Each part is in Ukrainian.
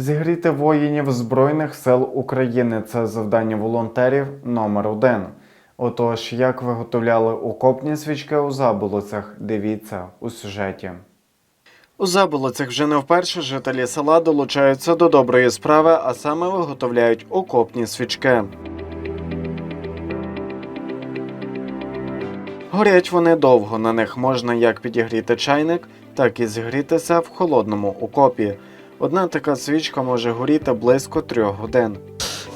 Зігріти воїнів Збройних сил України це завдання волонтерів номер один. Отож, як виготовляли окопні свічки у заболоцях, дивіться у сюжеті. У заболоцях вже не вперше жителі села долучаються до доброї справи, а саме виготовляють окопні свічки. Горять вони довго, на них можна як підігріти чайник, так і зігрітися в холодному окопі. Одна така свічка може горіти близько трьох годин.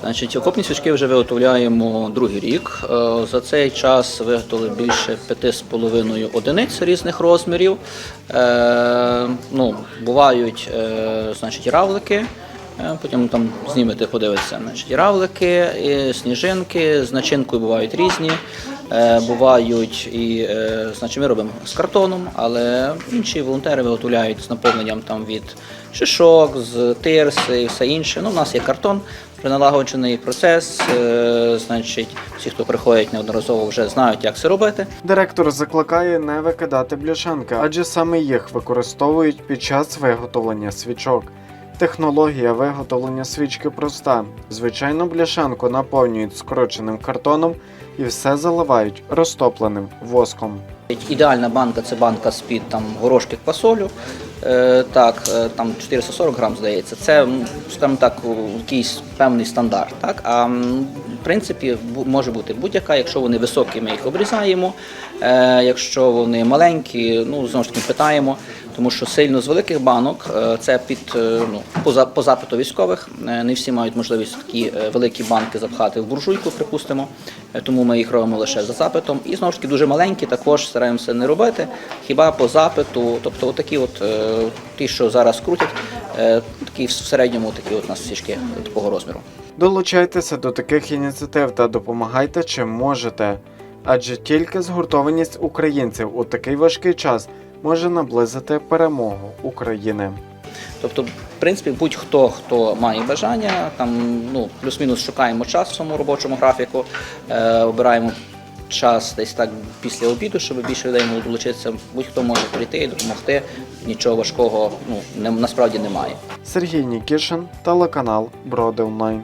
Значить, окопні свічки вже виготовляємо другий рік. Е, За цей час виготовили більше 5,5 одиниць різних розмірів. Е, ну, бувають е, значить, равлики. Потім там знімете, подивитися. Значить, равлики, сніжинки з начинкою бувають різні. Е, Бувають і е, значить, ми робимо з картоном, але інші волонтери виготовляють з наповненням там від шишок, з тирси і все інше. Ну, у нас є картон, вже налагоджений процес. е, Значить, всі, хто приходять неодноразово, вже знають, як це робити. Директор закликає не викидати бляшанки, адже саме їх використовують під час виготовлення свічок. Технологія виготовлення свічки проста. Звичайно, бляшанку наповнюють скороченим картоном і все заливають розтопленим воском. Ідеальна банка це банка з-під там горошки квасолю. Е, так, е, там 440 грам, здається. Це, скажімо так, якийсь певний стандарт. Так? А в принципі може бути будь-яка, якщо вони високі, ми їх обрізаємо. Е, якщо вони маленькі, ну знову ж таки питаємо, тому що сильно з великих банок це під ну, поза по запиту військових. Не всі мають можливість такі великі банки запхати в буржуйку, припустимо. Тому ми їх робимо лише за запитом. І знову ж таки дуже маленькі також стараємося не робити. Хіба по запиту, тобто отакі от ті, що зараз крутять, е, такі в середньому такі от у нас свічки такого розміру. Долучайтеся до таких ініціатив та допомагайте чим можете. Адже тільки згуртованість українців у такий важкий час може наблизити перемогу України. Тобто, в принципі, будь-хто, хто має бажання, там ну плюс-мінус шукаємо час в своєму робочому графіку, е, обираємо час десь так після обіду, щоб більше людей могло долучитися. Будь-хто може прийти і допомогти. Нічого важкого ну не, насправді немає. Сергій Нікішин, телеканал Броди Онлайн.